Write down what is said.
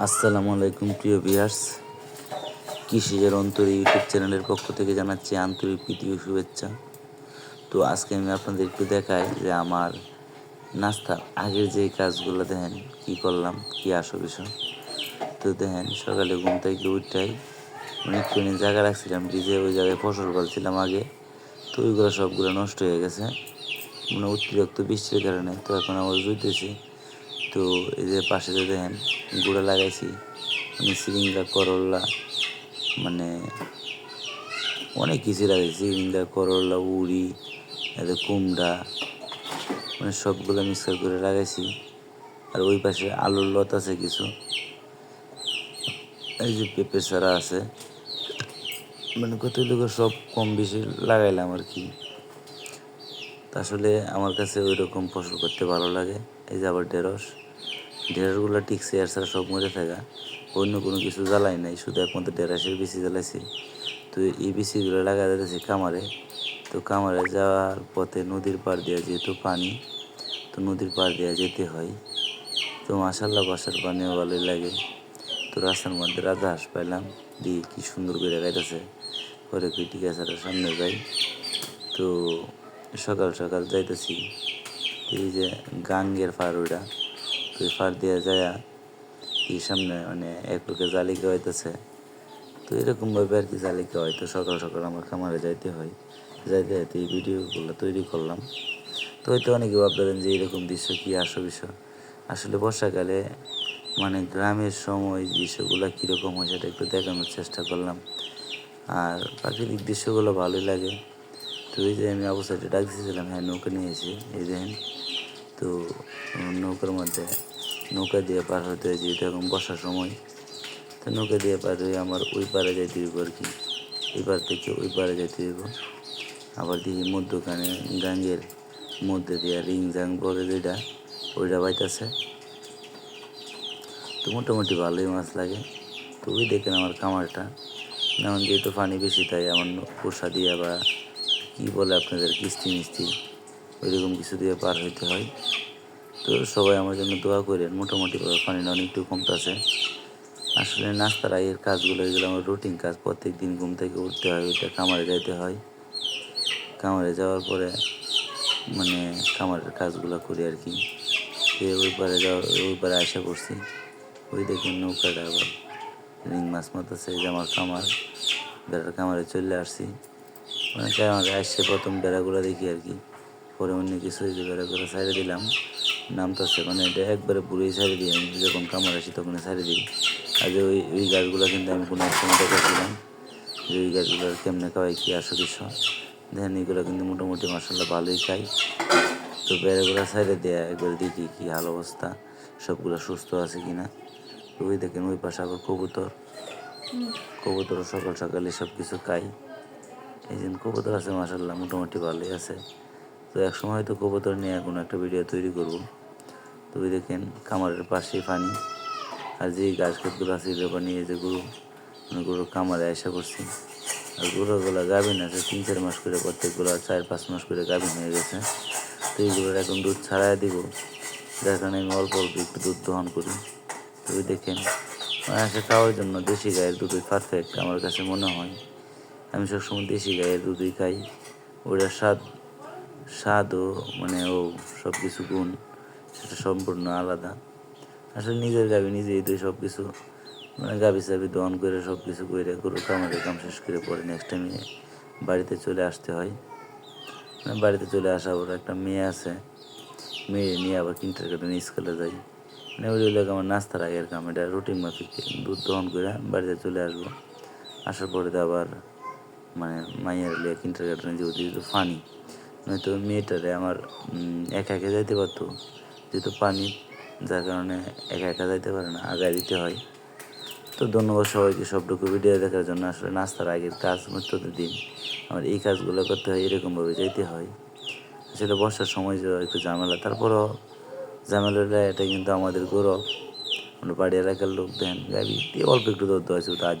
আসসালামু আলাইকুম, প্রিয় ভিয়ার্স কৃষিজের অন্তর ইউটিউব চ্যানেলের পক্ষ থেকে জানাচ্ছি আন্তরিক প্রীতি ও শুভেচ্ছা। তো আজকে আমি আপনাদের একটু দেখাই যে আমার নাস্তার আগের যে কাজগুলো, দেখেন কি করলাম, কি আসো বিষয়। তো দেখেন, সকালে ঘুম থেকে উঠটাই অনেকখানি জায়গা রাখছিলাম ডিজে ওই জায়গায় ফসল ফলছিলাম আগে। তো ওইগুলো সবগুলো নষ্ট হয়ে গেছে। মানে অতিরিক্ত বৃষ্টির কারণে তো এখন আবার জুইতেছি। তো এই যে পাশে যে দেখেন, গুঁড়া লাগাইছি মানে সিরিঙ্গা করল্লা মানে অনেক কিছু লাগাইছি সিরিঙ্গা করল্লা উড়ি এদের কুমড়া মানে সবগুলো মিক্সার করে লাগাইছি। আর ওই পাশে আলুর লত আছে কিছু। এই যে পেঁপে চারা আছে মানে কত কতগুলো সব কম বেশি লাগাইলাম আর কি। আসলে আমার কাছে ওই রকম ফসল করতে ভালো লাগে। এই যে আবার ঢেঁড়স। ঢেঁড়সগুলো টিকছে আর ছাড়া সব মরে থাকা। অন্য কোনো কিছু জ্বালাই নাই, শুধু একমাত্র ঢেঁড়সের বিচি জ্বালাইছি। তো এই বিচিগুলো লাগা যাচ্ছে কামারে তো কামারে যাওয়ার পথে নদীর পাড় দিয়ে যেহেতু পানি, তো নদীর পাড় দিয়ে যেতে হয়। তো মাসাল্লাহ বাসার পানিও ভালোই লাগে। তো রাস্তার মধ্যে রাজা হাঁস পাইলাম, দিয়ে কি সুন্দর করে গাইতেছে। পরে ঠিক আছে সামনে যাই। তো সকাল সকাল যাইতেছি। এই যে গাঙ্গের ফার ওইটা তো এই ফার দিয়ে যায় এই সামনে মানে এক লোকে জালি খাওয়াইতেছে। তো এরকমভাবে আর কি জালি খাওয়াই। তো সকাল সকাল আমার খামারে যাইতে হয়। যাইতে যাইতে এই ভিডিওগুলো তৈরি করলাম। তো হয়তো অনেকে ভাবলেন যে এরকম দৃশ্য কি? আসো বিষয়। আসলে বর্ষাকালে মানে গ্রামের সময় দৃশ্যগুলো কীরকম হয় সেটা একটু দেখানোর চেষ্টা করলাম। আর প্রাকৃতিক দৃশ্যগুলো ভালোই লাগে। তো এই যে আমি অবস্থাটা ডাক দিয়েছিলাম হ্যাঁ নৌকা নিয়েছি এই দেখেন, তো নৌকার মধ্যে নৌকা দিয়ে পার হতে হয় যেহেতু এখন বর্ষার সময়, তো নৌকা দিয়ে পার হয়ে আমার ওই পারে যাইতে হইব আর কি। এই পার থেকে ওই পারে যাইতে হইব। আবার দেখি মধ্যখানে গাঙ্গের মধ্যে দিয়ে রিং জাং বলে যেটা, ওইটা বাইতেছে। তো মোটামুটি ভালোই মাছ লাগে। তো ওই দেখেন আমার কামারটা। যেমন যেহেতু পানি বেশি, তাই আমার পোষা দিয়ে বা কী বলে আপনাদের, কিস্তি মিস্তি, ওইরকম কিছু দিয়ে পার হইতে হয়। তো সবাই আমার জন্য দোয়া করেন মোটামুটি পানিটা অনেকটু কমতেছে। আসলে নাস্তার আগের কাজগুলো এগুলো আমার রুটিন কাজ প্রত্যেক দিন ঘুম থেকে উঠতে হয় ওইটা কামারে যাইতে হয়। কামারে যাওয়ার পরে মানে কামারের কাজগুলো করি আর কি। ওই পারে যাওয়ার ওই পারে আশা করছি। ওই দেখেন নৌকাটা আবার রিং মাছ মাতাছে যে আমার কামার বেড়ার কামারে চলে আসছি। মানে কামারে আসছে প্রথম বেড়াগুলো দেখি আর কি। পরে অন্য কিছু বেড়াগুলো সাইডে দিলাম। নামতেছে মানে এটা একবারে পুরোই সাইডে দিই আমি। যখন কামার আসি তখন সাইডে দিই। যে ওই ওই গাছগুলো কিন্তু আমি কোনো এক সময় দেখাচ্ছিলাম যে ওই গাছগুলো কেমনে খাওয়াই কী আসো কিছু দেখেন এগুলো কিন্তু মোটামুটি মশলা ভালোই খাই। তো বেড়াগুলো সাইডে দেয়া, একবার দেখি কী হাল অবস্থা, সবগুলো সুস্থ আছে কি কিনা। ওই দেখেন, ওই পাশে আবার কবুতর। কবুতর সকাল সকালে সব কিছু খাই। এই জন্য কবুতর আছে মাসাল্লাহ মোটামুটি ভালোই আছে। তো এক সময় হয়তো কবুতর নিয়ে কোনো একটা ভিডিও তৈরি করব। তো ওই দেখেন কামারের পাশে পানি আর যে গাছ ক্ষেতগুলো আছে এগুলো নিয়ে যে গরু মানে গরু কামারে আসা করছি আর গরুগুলো গাভিন আছে, তিন, চার মাস করে প্রত্যেকগুলো চার, পাঁচ মাস করে গাভিন হয়ে গেছে। তো এইগুলোর এখন দুধ ছাড়াই দিব। যার কারণে আমি অল্প অল্প একটু দুধ দহন করি। তো ওই দেখেন আসে খাওয়ার জন্য দেশি গায়ের দুধই পারফেক্ট আমার কাছে মনে হয়। আমি সবসময় দেশি গায়ের দুধই খাই। ওটার স্বাদ স্বাদও মানে ও সব কিছু গুণ, সেটা সম্পূর্ণ আলাদা। আসলে নিজের গাবি নিজেই তো সব কিছু মানে গাবি সাবি দহন করে সব কিছু করে গরু কামারে কাম শেষ করে পরে নেক্সট টাইমে বাড়িতে চলে আসতে হয়। মানে বাড়িতে চলে আসা ওর একটা মেয়ে আছে, মেয়ে নিয়ে আবার কিন্টার কাটে স্কুলে যাই। মানে ওই লোক আমার নাস্তার আগের কাম, এটা রুটিন মাফিক দুধ দহন করে বাড়িতে চলে আসব। আসার পরে তো আবার মানে মাইয়ার লিয়ে কিন্টার কাটে যেহেতু ফানি নয়তো মেয়েটারে আমার একা একা যাইতে পারতো। যেহেতু পানি, যার কারণে একা একা যাইতে পারে না, আগায় দিতে হয়। তো ধন্যবাদ সবাইকে সবটুকু ভিডিও দেখার জন্য। আসলে নাস্তার আগের কাজ দিন। আমার এই কাজগুলো করতে হয়, এরকমভাবে যাইতে হয়। আসলে বর্ষার সময় যে একটু ঝামেলা, তারপরও ঝামেলা এটা কিন্তু আমাদের গৌরব। আমরা বাড়ি এলাকার লোক দেন গাড়ি অল্প একটু দৌড় আছে ওটা আজ